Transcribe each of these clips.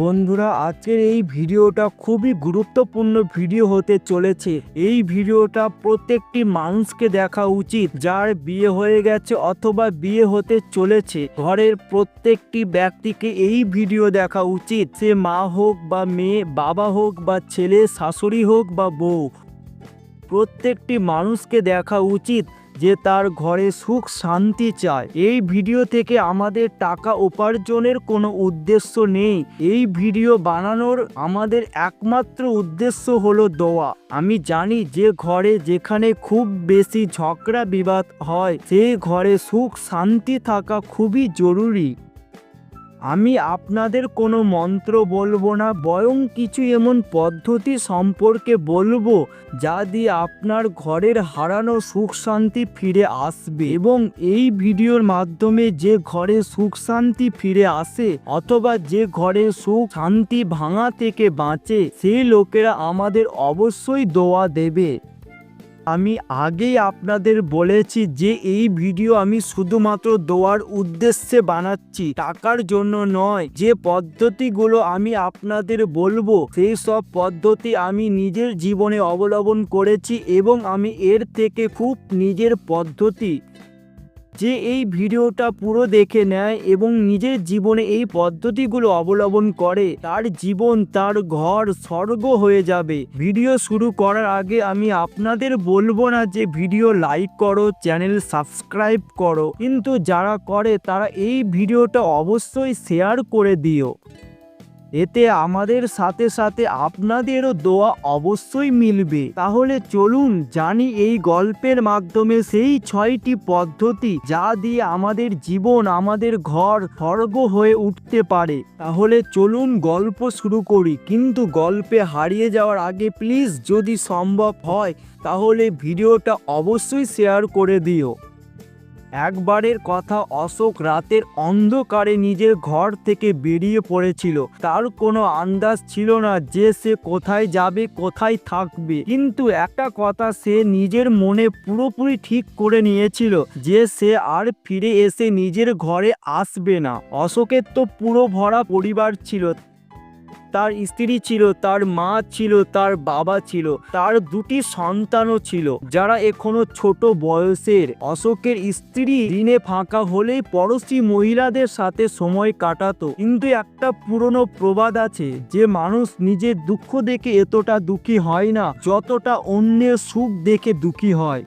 বন্ধুরা, আজকের এই ভিডিওটা খুবই গুরুত্বপূর্ণ ভিডিও হতে চলেছে। এই ভিডিওটা প্রত্যেকটি মানুষকে দেখা উচিত, যার বিয়ে হয়ে গেছে অথবা বিয়ে হতে চলেছে। ঘরের প্রত্যেকটি ব্যক্তিকে এই ভিডিও দেখা উচিত, সে মা হোক বা মেয়ে, বাবা হোক বা ছেলে, শাশুড়ি হোক বা বউ। প্রত্যেকটি মানুষকে দেখা উচিত যে তার ঘরে সুখ শান্তি চায়। এই ভিডিও থেকে আমাদের টাকা উপার্জনের কোনো উদ্দেশ্য নেই। এই ভিডিও বানানোর আমাদের একমাত্র উদ্দেশ্য হলো দোয়া। আমি জানি যে ঘরে যেখানে খুব বেশি ঝগড়া বিবাদ হয়, সেই ঘরে সুখ শান্তি থাকা খুবই জরুরি। আমি আপনাদের কোনো মন্ত্র বলব না, বরং কিছু এমন পদ্ধতি সম্পর্কে বলব যা দিয়ে আপনার ঘরের হারানো সুখ শান্তি ফিরে আসবে। এবং এই ভিডিওর মাধ্যমে যে ঘরে সুখ শান্তি ফিরে আসে অথবা যে ঘরে সুখ শান্তি ভাঙা থেকে বাঁচে, সেই লোকেরা আমাদের অবশ্যই দোয়া দেবে। আমি আগেই আপনাদের বলেছি যে এই ভিডিও আমি শুধুমাত্র দোয়ার উদ্দেশ্যে বানাচ্ছি, টাকার জন্য নয়। যে পদ্ধতিগুলো আমি আপনাদের বলব, সেই সব পদ্ধতি আমি নিজের জীবনে অবলম্বন করেছি এবং আমি এর থেকে খুব নিজের পদ্ধতি যে এই ভিডিওটা পুরো দেখে নেয় এবং নিজের জীবনে এই পদ্ধতিগুলো অবলম্বন করে, তার জীবন, তার ঘর স্বর্গ হয়ে যাবে। ভিডিও শুরু করার আগে আমি আপনাদের বলব না যে ভিডিও লাইক করো, চ্যানেল সাবস্ক্রাইব করো। কিন্তু যারা করে, তারা এই ভিডিওটা অবশ্যই শেয়ার করে দিও। এতে আমাদের সাথে সাথে আপনাদেরও দোয়া অবশ্যই মিলবে। তাহলে চলুন জানি এই গল্পের মাধ্যমে সেই ছয়টি পদ্ধতি যা দিয়ে আমাদের জীবন, আমাদের ঘর স্বর্গ হয়ে উঠতে পারে। তাহলে চলুন গল্প শুরু করি। কিন্তু গল্পে হারিয়ে যাওয়ার আগে প্লিজ যদি সম্ভব হয়, তাহলে ভিডিওটা অবশ্যই শেয়ার করে দিও। একবারের কথা অশোক রাতের অন্ধকারে নিজের ঘর থেকে বেরিয়ে পড়েছিল। তার কোনো আন্দাজ ছিল না যে সে কোথায় যাবে, কোথায় থাকবে। কিন্তু একটা কথা সে নিজের মনে পুরোপুরি ঠিক করে নিয়েছিল যে সে আর ফিরে এসে নিজের ঘরে আসবে না। অশোকের তো পুরো ভরা পরিবার ছিল। তার স্ত্রী ছিল, তার মা ছিল, তার বাবা ছিল, তার দুটি সন্তানও ছিল, যারা এখনও ছোট বয়সের। অশোকের স্ত্রী দিনে ফাঁকা হলেই পড়োশি মহিলাদের সাথে সময় কাটাতো। কিন্তু একটা পুরনো প্রবাদ আছে, যে মানুষ নিজের দুঃখ দেখে এতটা দুঃখী হয় না, যতটা অন্যের সুখ দেখে দুঃখী হয়।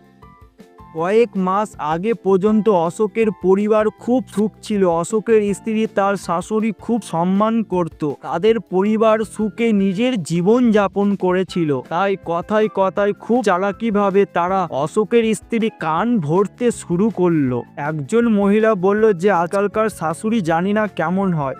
কয়েক মাস আগে পর্যন্ত অশোকের পরিবার খুব সুখ ছিল। অশোকের স্ত্রী তার শাশুড়ি খুব সম্মান করত। তাদের পরিবার সুখে নিজের জীবন যাপন করেছিল। তাই কথায় কথায় খুব চালাকিভাবে তারা অশোকের স্ত্রী কান ভরতে শুরু করল। একজন মহিলা বলল যে, আজকালকার শাশুড়ি জানি না কেমন হয়।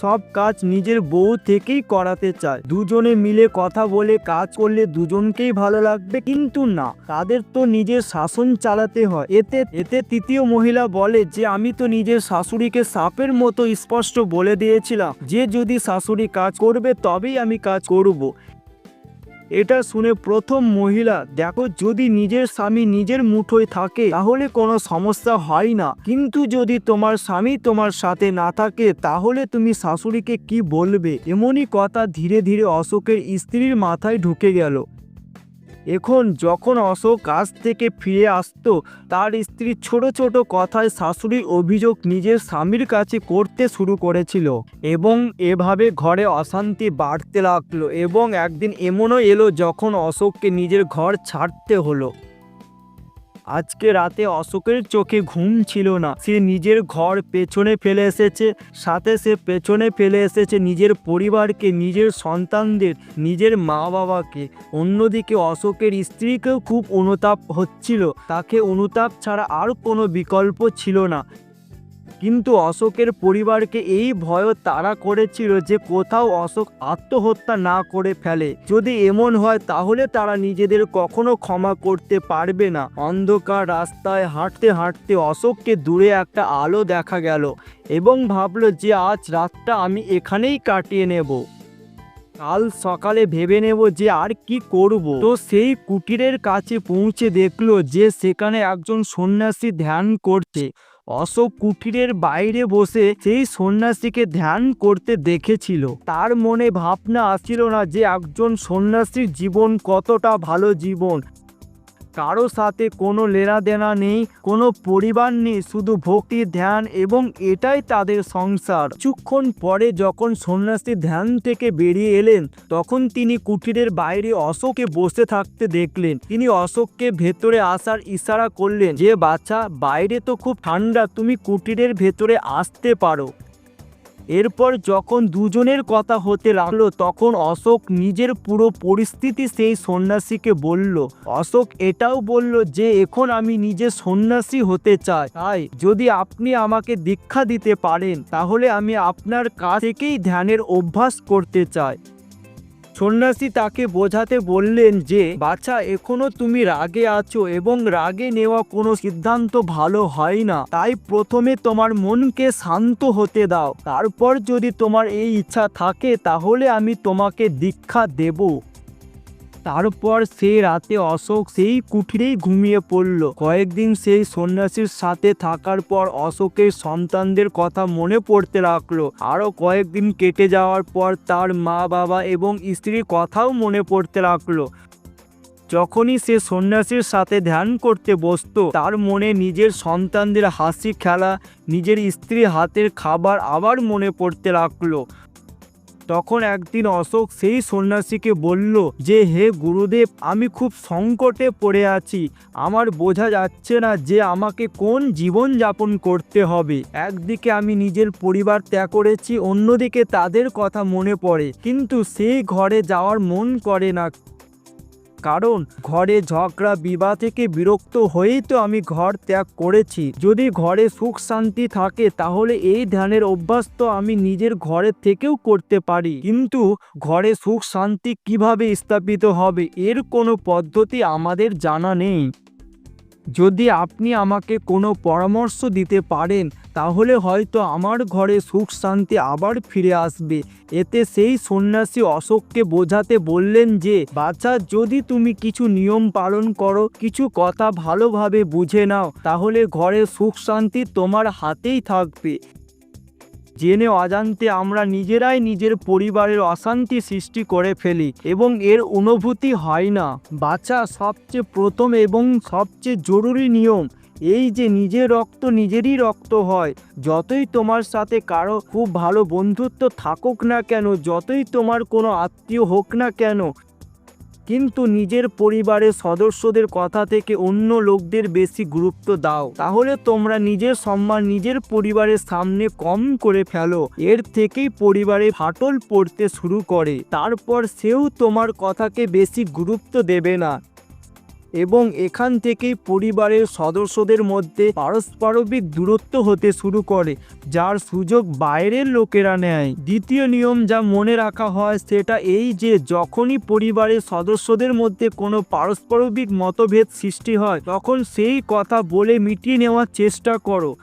সব কাজ নিজের বউ থেকেই করাতে চায়। দুজনে মিলে কথা বলে কাজ করলে দুজনকেই ভালো লাগবে, কিন্তু না, তাদের তো নিজের শাসন চালাতে হয়। এতে এতে তৃতীয় মহিলা বলে যে, আমি তো নিজের শাশুড়িকে সাপের মতো স্পষ্ট বলে দিয়েছিলাম, যে যদি শাশুড়ি কাজ করবে, তবেই আমি কাজ করব। এটা শুনে প্রথম মহিলা, দেখো, যদি নিজের স্বামী নিজের মুঠোয় থাকে, তাহলে কোনো সমস্যা হয় না। কিন্তু যদি তোমার স্বামী তোমার সাথে না থাকে, তাহলে তুমি শাশুড়িকে কি বলবে? এমনই কথা ধীরে ধীরে অশোকের স্ত্রীর মাথায় ঢুকে গেল। এখন যখন অশোক কাজ থেকে ফিরে আসত, তার স্ত্রীর ছোট ছোট কথায় শাশুড়ির অভিযোগ নিজের স্বামীর কাছে করতে শুরু করেছিল এবং এভাবে ঘরে অশান্তি বাড়তে লাগল এবং একদিন এমনও এলো যখন অশোককে নিজের ঘর ছাড়তে হলো। আজকে রাতে অশোকের চোখে ঘুম ছিল না। সে নিজের ঘর পেছনে ফেলে এসেছে, সাথে সে পেছনে ফেলে এসেছে নিজের পরিবারকে, নিজের সন্তানদের, নিজের মা বাবাকে অন্যদিকে অশোকের স্ত্রীকেও খুব অনুতাপ হচ্ছিল। তাকে অনুতাপ ছাড়া আর কোনো বিকল্প ছিল না। কিন্তু অশোকের পরিবারকে এই ভয় তারা করেছিল যে কোথাও অশোক আত্মহত্যা না করে ফেলে। যদি এমন হয়, তাহলে তারা নিজেদের কখনো ক্ষমা করতে পারবে না। অন্ধকার রাস্তায় হাঁটতে হাঁটতে অশোককে দূরে একটা আলো দেখা গেল এবং ভাবলো যে আজ রাতটা আমি এখানেই কাটিয়ে নেব। কাল সকালে ভেবে নেব যে আর কি করব। তো সেই কুটিরের কাছে পৌঁছে দেখল যে সেখানে একজন সন্ন্যাসী ধ্যান করছে। অশোক কুটিরের বাইরে বসে সেই সন্ন্যাসীকে ধ্যান করতে দেখেছিল। তার মনে ভাবনা আসছিল না যে একজন সন্ন্যাসীর জীবন কতটা ভালো জীবন। কারও সাথে কোনো লেনাদেনা নেই, কোনো পরিবার নেই, শুধু ভক্তি, ধ্যান এবং এটাই তাদের সংসার। কিছুক্ষণ পরে যখন সন্ন্যাসী ধ্যান থেকে বেরিয়ে এলেন, তখন তিনি কুটিরের বাইরে অশোকে বসে থাকতে দেখলেন। তিনি অশোককে ভেতরে আসার ইশারা করলেন যে বাচ্চা বাইরে তো খুব ঠান্ডা, তুমি কুটিরের ভেতরে আসতে পারো। এরপর যখন দুজনের কথা হতে লাগল, তখন অশোক নিজের পুরো পরিস্থিতি সেই সন্ন্যাসীকে বলল, অশোক এটাও বলল যে এখন আমি নিজে সন্ন্যাসী হতে চাই। তাই যদি আপনি আমাকে দীক্ষা দিতে পারেন, তাহলে আমি আপনার কাছ থেকেই ধ্যানের অভ্যাস করতে চাই। সন্ন্যাসী তাকে বোঝাতে বললেন যে বাচ্চা এখনও তুমি রাগে আছো এবং রাগে নেওয়া কোনো সিদ্ধান্ত ভালো হয় না। তাই প্রথমে তোমার মনকে শান্ত হতে দাও। তারপর যদি তোমার এই ইচ্ছা থাকে, তাহলে আমি তোমাকে দীক্ষা দেব। তারপর সে রাতে অশোক সেই কুঠিরেই ঘুমিয়ে পড়ল। কয়েকদিন সেই সন্ন্যাসীর সাথে থাকার পর অশোকের সন্তানদের কথা মনে পড়তে লাগল। আরও কয়েকদিন কেটে যাওয়ার পর তার মা বাবা এবং স্ত্রীর কথাও মনে পড়তে লাগল। যখনই সে সন্ন্যাসীর সাথে ধ্যান করতে বসতো, তার মনে নিজের সন্তানদের হাসি খেলা, নিজের স্ত্রীর হাতের খাবার আবার মনে পড়তে লাগল। তখন একদিন অশোক সেই সন্ন্যাসীকে বলল যে, হে গুরুদেব, আমি খুব সংকটে পড়ে আছি। আমার বোঝা যাচ্ছে না যে, আমাকে কোন জীবন যাপন করতে হবে। একদিকে আমি নিজের পরিবার ত্যাগ করেছি, অন্যদিকে তাদের কথা মনে পড়ে। কিন্তু সেই ঘরে যাওয়ার মন করে না। কারণ ঘরে ঝগড়া, বিবাহ থেকে বিরক্ত হয়েই তো আমি ঘর ত্যাগ করেছি। যদি ঘরে সুখ শান্তি থাকে, তাহলে এই ধ্যানের অভ্যাস তো আমি নিজের ঘরের থেকেও করতে পারি। কিন্তু ঘরে সুখ শান্তি কীভাবে স্থাপিত হবে, এর কোনো পদ্ধতি আমাদের জানা নেই। যদি আপনি আমাকে কোনো পরামর্শ দিতে পারেন তাহলে হয়তো আমার ঘরে সুখ শান্তি আবার ফিরে আসবে। এতে সেই সন্ন্যাসী অশোককে বোঝাতে বললেন যে বাচ্চা যদি তুমি কিছু নিয়ম পালন করো, কিছু কথা ভালোভাবে বুঝে নাও, তাহলে ঘরে সুখ শান্তি তোমার হাতেই থাকবে। জেনে অজান্তে আমরা নিজেরাই নিজের পরিবারের অশান্তি সৃষ্টি করে ফেলি এবং এর অনুভূতি হয় না। বাচ্চা সবচেয়ে প্রথম এবং সবচেয়ে জরুরি নিয়ম এই যে নিজের রক্ত নিজেরই রক্ত হয়, যতই তোমার সাথে কারও খুব ভালো বন্ধুত্ব থাকুক না কেন, যতই তোমার কোনো আত্মীয় হোক না কেন, কিন্তু নিজের পরিবারের সদস্যদের কথা থেকে অন্য লোকদের বেশি গুরুত্ব দাও। তাহলে তোমরা নিজের সম্মান নিজের পরিবারের সামনে কম করে ফেলো। এর থেকেই পরিবারে ফাটল পড়তে শুরু করে। তারপর সেও তোমার কথাকে বেশি গুরুত্ব দেবে না। এবং এখান থেকে পরিবারের সদস্যদের মধ্যে পারস্পরিক দূরত্ব হতে শুরু করে, যার সুযোগ বাইরের লোকেরা নেয়। দ্বিতীয় নিয়ম যা মনে রাখা হয় সেটা এই যে, যখনই পরিবারের সদস্যদের মধ্যে কোনো পারস্পরিক মতভেদ সৃষ্টি হয়, তখন সেই কথা বলে মিটিয়ে নেওয়ার চেষ্টা করো।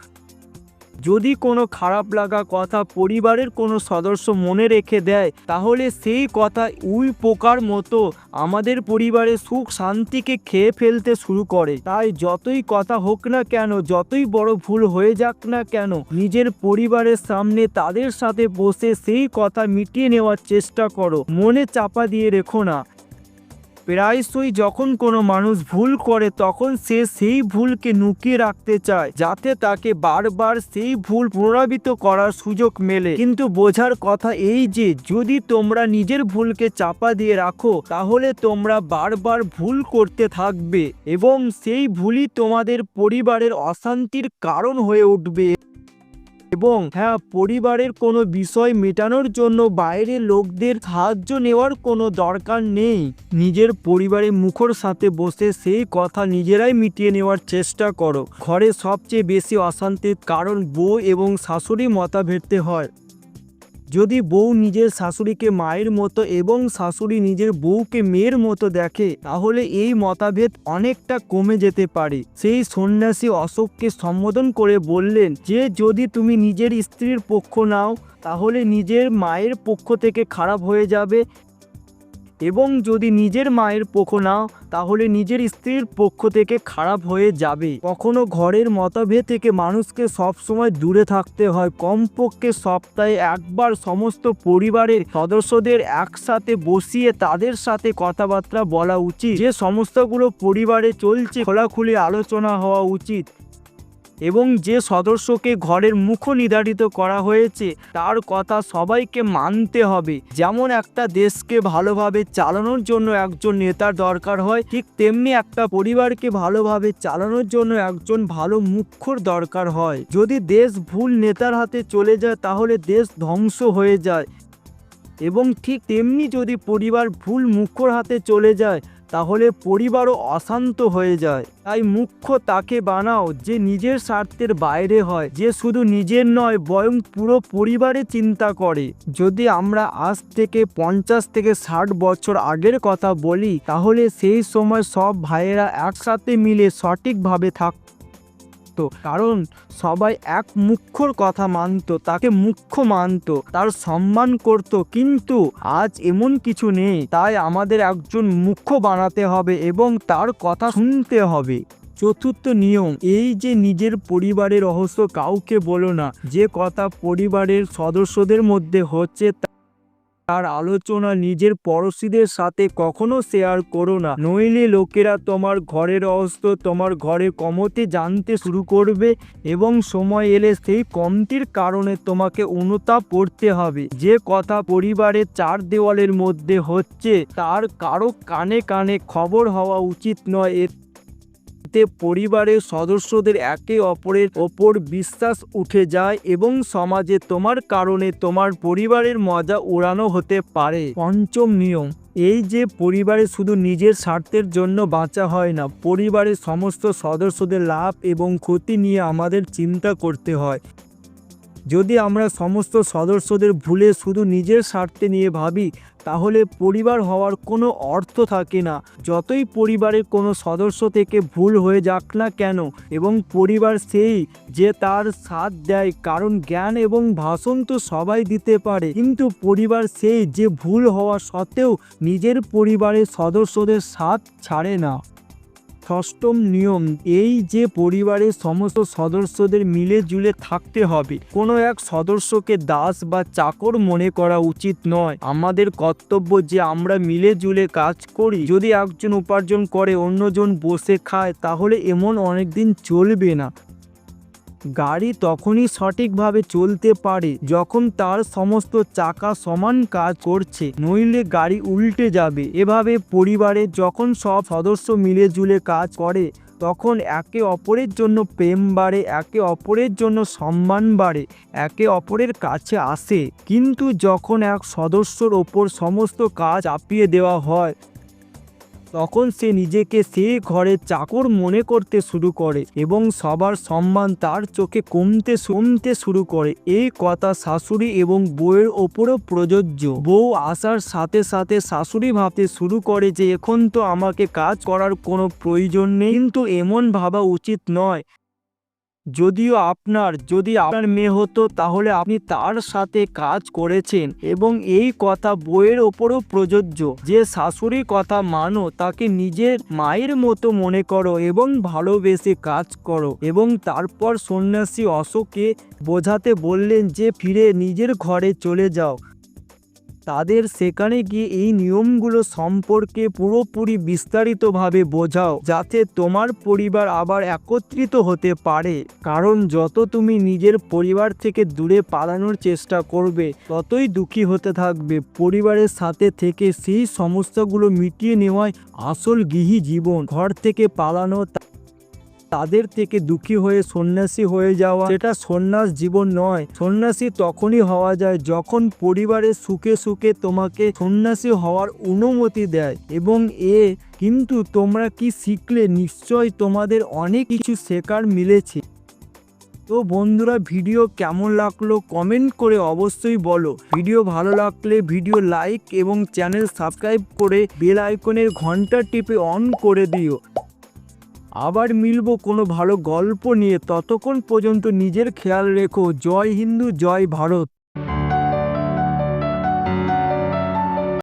যদি কোনো খারাপ লাগা কথা পরিবারের কোনো সদস্য মনে রেখে দেয়, তাহলে সেই কথা উই পোকার মতো আমাদের পরিবারে সুখ শান্তিকে খেয়ে ফেলতে শুরু করে। তাই যতই কথা হোক না কেন, যতই বড় ভুল হয়ে যাক না কেন, নিজের পরিবারের সামনে তাদের সাথে বসে সেই কথা মিটিয়ে নেওয়ার চেষ্টা করো। মনে চাপা দিয়ে রেখো না। প্রায়শই যখন কোনো মানুষ ভুল করে, তখন সে সেই ভুলকে লুকিয়ে রাখতে চায়, যাতে তাকে বারবার সেই ভুল পুনরাবৃত্ত করার সুযোগ মেলে। কিন্তু বোঝার কথা এই যে, যদি তোমরা নিজের ভুলকে চাপা দিয়ে রাখো, তাহলে তোমরা বারবার ভুল করতে থাকবে এবং সেই ভুলই তোমাদের পরিবারের অশান্তির কারণ হয়ে উঠবে। এবং হ্যাঁ পরিবারের কোনো বিষয় মেটানোর জন্য বাইরের লোকদের সাহায্য নেওয়ার কোনো দরকার নেই। নিজের পরিবারের মুখর সাথে বসে সেই কথা নিজেরাই মিটিয়ে নেওয়ার চেষ্টা করো। ঘরে সবচেয়ে বেশি অশান্তির কারণ বউ এবং শাশুড়ি মতা মতাভেদতে হয়। যদি বউ নিজের শাশুড়িকে মায়ের মতো এবং শাশুড়ি নিজের বউকে মেয়ের মতো দেখে, তাহলে এই মতাভেদ অনেকটা কমে যেতে পারে। সেই সন্ন্যাসী অশোককে সম্বোধন করে বললেন, যে যদি তুমি নিজের স্ত্রীর পক্ষ নাও, তাহলে নিজের মায়ের পক্ষ থেকে খারাপ হয়ে যাবে এবং যদি নিজের মায়ের পক্ষ নাও, তাহলে নিজের স্ত্রীর পক্ষ থেকে খারাপ হয়ে যাবে। কখনো ঘরের মতভেদ থেকে মানুষকে সবসময় দূরে থাকতে হয়। কমপক্ষে সপ্তাহে একবার সমস্ত পরিবারের সদস্যদের একসাথে বসিয়ে তাদের সাথে কথাবার্তা বলা উচিত। যে সমস্তগুলো পরিবারে চলছে, খোলাখুলি আলোচনা হওয়া উচিত। এবং যে সদস্যকে ঘরের মুখ নির্ধারিত করা হয়েছে, তার কথা সবাইকে মানতে হবে। যেমন একটা দেশকে ভালোভাবে চালানোর জন্য একজন নেতার দরকার হয়, ঠিক তেমনি একটা পরিবারকে ভালোভাবে চালানোর জন্য একজন ভালো মুখ্যর দরকার হয়। যদি দেশ ভুল নেতার হাতে চলে যায়, তাহলে দেশ ধ্বংস হয়ে যায়। এবং ঠিক তেমনি যদি পরিবার ভুল মুখ্যর হাতে চলে যায় তাহলে পরিবারও অশান্ত হয়ে যায়। তাই মুখ্য তাকে বানাও যে নিজের স্বার্থের বাইরে হয়, যে শুধু নিজের নয় বয়ং পুরো পরিবারে চিন্তা করে। যদি আমরা আজ থেকে পঞ্চাশ থেকে ষাট বছর আগের কথা বলি, তাহলে সেই সময় সব ভাইয়েরা একসাথে মিলে সঠিকভাবে থাকত। কারণ সবাই এক মুখ্যর কথা মানতো, তাকে মুখ্য মানতো, তার সম্মান করত, কিন্তু আজ এমন কিছু নেই, তাই আমাদের একজন মুখ্য বানাতে হবে এবং তার কথা শুনতে হবে। চতুর্থ নিয়ম, এই যে নিজের পরিবারের রহস্য কাউকে বলো না, যে কথা পরিবারের সদস্যদের মধ্যে হচ্ছে তার আলোচনা নিজের পড়োশীদের সাথে কখনো শেয়ার করো না। নইলে লোকেরা তোমার ঘরের রহস্য তোমার ঘরে কমতে জানতে শুরু করবে এবং সময় এলে সেই কমতির কারণে তোমাকে অনুতাপ করতে হবে। যে কথা পরিবারের চার দেওয়ালের মধ্যে হচ্ছে, তার কারও কানে কানে খবর হওয়া উচিত নয়, এর এতে পরিবারের সদস্যদের একে অপরের ওপর বিশ্বাস উঠে যায় এবং সমাজে তোমার কারণে তোমার পরিবারের মজা উড়ানো হতে পারে। পঞ্চম নিয়ম, এই যে পরিবারে শুধু নিজের স্বার্থের জন্য বাঁচা হয় না, পরিবারের সমস্ত সদস্যদের লাভ এবং ক্ষতি নিয়ে আমাদের চিন্তা করতে হয়। যদি আমরা সমস্ত সদস্যদের ভুলে শুধু নিজের স্বার্থে নিয়ে ভাবি, তাহলে পরিবার হওয়ার কোনো অর্থ থাকে না। যতই পরিবারের কোনো সদস্য থেকে ভুল হয়ে যাক না কেন, এবং পরিবার সেই যে তার সাথ দেয়, কারণ জ্ঞান এবং ভাষণ তো সবাই দিতে পারে। কিন্তু পরিবার সেই যে ভুল হওয়া সত্ত্বেও নিজের পরিবারের সদস্যদের সাথ ছাড়ে না। ষষ্ঠম নিয়ম, এই যে পরিবারের সমস্ত সদস্যদের মিলে জুলে থাকতে হবে। কোনো এক সদস্যকে দাস বা চাকর মনে করা উচিত নয়। আমাদের কর্তব্য যে আমরা মিলে জুলে কাজ করি। যদি একজন উপার্জন করে, অন্যজন বসে খায়, তাহলে এমন অনেক দিন চলবে না। গাড়ি তখনই সঠিকভাবে চলতে পারে যখন তার সমস্ত চাকা সমান কাজ করছে, নইলে গাড়ি উল্টে যাবে। এভাবে পরিবারে যখন সব সদস্য মিলে জুলে কাজ করে, তখন একে অপরের জন্য প্রেম বাড়ে, একে অপরের জন্য সম্মান বাড়ে, একে অপরের কাছে আসে। কিন্তু যখন এক সদস্যর ওপর সমস্ত কাজ চাপিয়ে দেওয়া হয় তখন সে নিজেকে সে ঘরের চাকর মনে করতে শুরু করে এবং সবার সম্মান তার চোখে কমতে কমতে শুরু করে। এই কথা শাশুড়ি এবং বউয়ের ওপরও প্রযোজ্য। বউ আসার সাথে সাথে শাশুড়ি ভাবতে শুরু করে যে, এখন তো আমাকে কাজ করার কোনো প্রয়োজন নেই। কিন্তু এমন ভাবা উচিত নয়। যদিও আপনার, যদি আপনার মেয়ে হতো, তাহলে আপনি তার সাথে কাজ করেছেন এবং এই কথা বইয়ের ওপরও প্রযোজ্য। যে শাশুড়ি কথা মানো, তাকে নিজের মায়ের মতো মনে করো এবং ভালোবেসে কাজ করো এবং তারপর সন্ন্যাসী অশোকে বোঝাতে বললেন যে, ফিরে নিজের ঘরে চলে যাও। তাদের সেখানে গিয়ে এই নিয়মগুলো সম্পর্কে পুরোপুরি বিস্তারিতভাবে বোঝাও, যাতে তোমার পরিবার আবার একত্রিত হতে পারে। কারণ যত তুমি নিজের পরিবার থেকে দূরে পালানোর চেষ্টা করবে, ততই দুঃখী হতে থাকবে। পরিবারের সাথে থেকে সেই সমস্যাগুলো মিটিয়ে নেওয়ায় আসল গৃহী জীবন। ঘর থেকে পালানো তাদের থেকে দুঃখী হয়ে সন্ন্যাসী হয়ে যাওয়া সেটা সন্ন্যাস জীবন নয়। সন্ন্যাসী তখনই হওয়া যায় যখন পরিবারের সুখে সুখে তোমাকে সন্ন্যাসী হওয়ার অনুমতি দেয় এবং এ কিন্তু তোমরা কি শিখলে? নিশ্চয় তোমাদের অনেক কিছু শেখার মিলেছে। তো বন্ধুরা, ভিডিও কেমন লাগল কমেন্ট করে অবশ্যই বলো। ভিডিও ভালো লাগলে ভিডিও লাইক এবং চ্যানেল সাবস্ক্রাইব করে বেল আইকনের ঘণ্টা টিপে অন করে দিও। আবার মিলব কোনো ভালো গল্প নিয়ে ততক্ষণ পর্যন্ত নিজের খেয়াল রেখো। জয় হিন্দু, জয় ভারত।